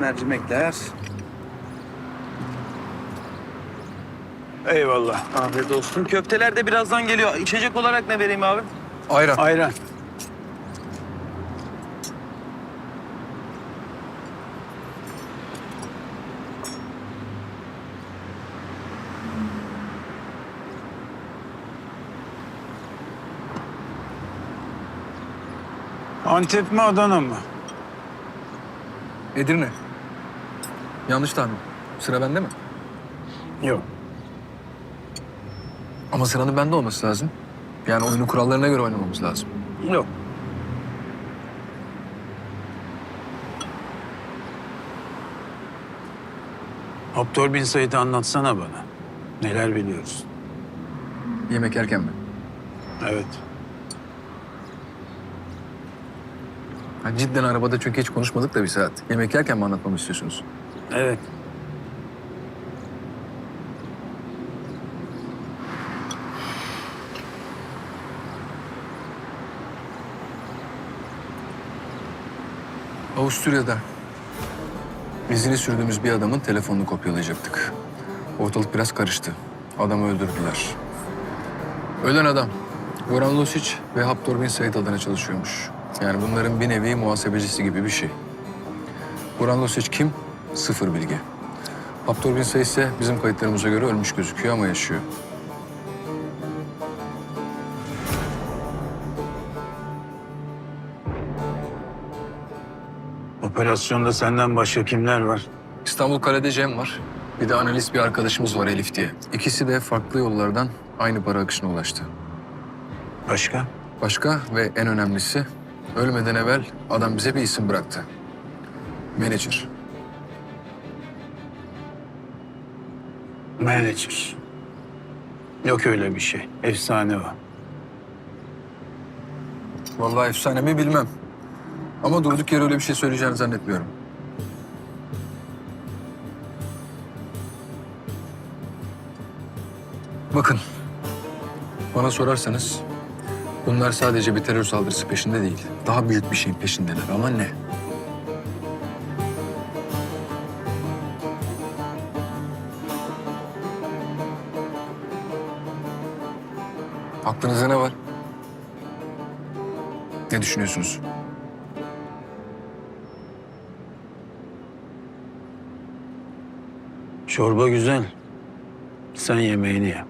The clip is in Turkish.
mercimekler. Eyvallah. Afiyet olsun. Köfteler de birazdan geliyor. İçecek olarak ne vereyim abi? Ayran. Ayran. Antep mi Adana mı? Edirne. Yanlış tahmin. Sıra bende mi? Yok. Ama sıranın bende olması lazım. Yani oyunun kurallarına göre oynamamız lazım. Yok. Doktor Bin Said'i anlatsana bana. Neler biliyoruz? Yemek yerken mi? Evet. Ha, cidden arabada çünkü hiç konuşmadık da bir saat. Yemek yerken mi anlatmamı istiyorsunuz? Evet. Avusturya'da izini sürdüğümüz bir adamın telefonunu kopyalayacaktık. Ortalık biraz karıştı. Adamı öldürdüler. Ölen adam Goran Lusic ve Haptor Bin Said adına çalışıyormuş. Yani bunların bir nevi muhasebecisi gibi bir şey. Goran Lusic kim? Sıfır bilgi. Haptor Bin Said ise bizim kayıtlarımıza göre ölmüş gözüküyor ama yaşıyor. Operasyonda senden başka kimler var? İstanbul Kale'de Cem var. Bir de analist bir arkadaşımız var Elif diye. İkisi de farklı yollardan aynı para akışına ulaştı. Başka? Başka ve en önemlisi ölmeden evvel adam bize bir isim bıraktı. Manager. Manager. Yok öyle bir şey. Efsane o. Vallahi efsane mi bilmem. Ama durduk yere öyle bir şey söyleyeceğini zannetmiyorum. Bakın, bana sorarsanız bunlar sadece bir terör saldırısı peşinde değil. Daha büyük bir şeyin peşindeler ama ne? Aklınızda ne var? Ne düşünüyorsunuz? Çorba güzel. Sen yemeğini ye.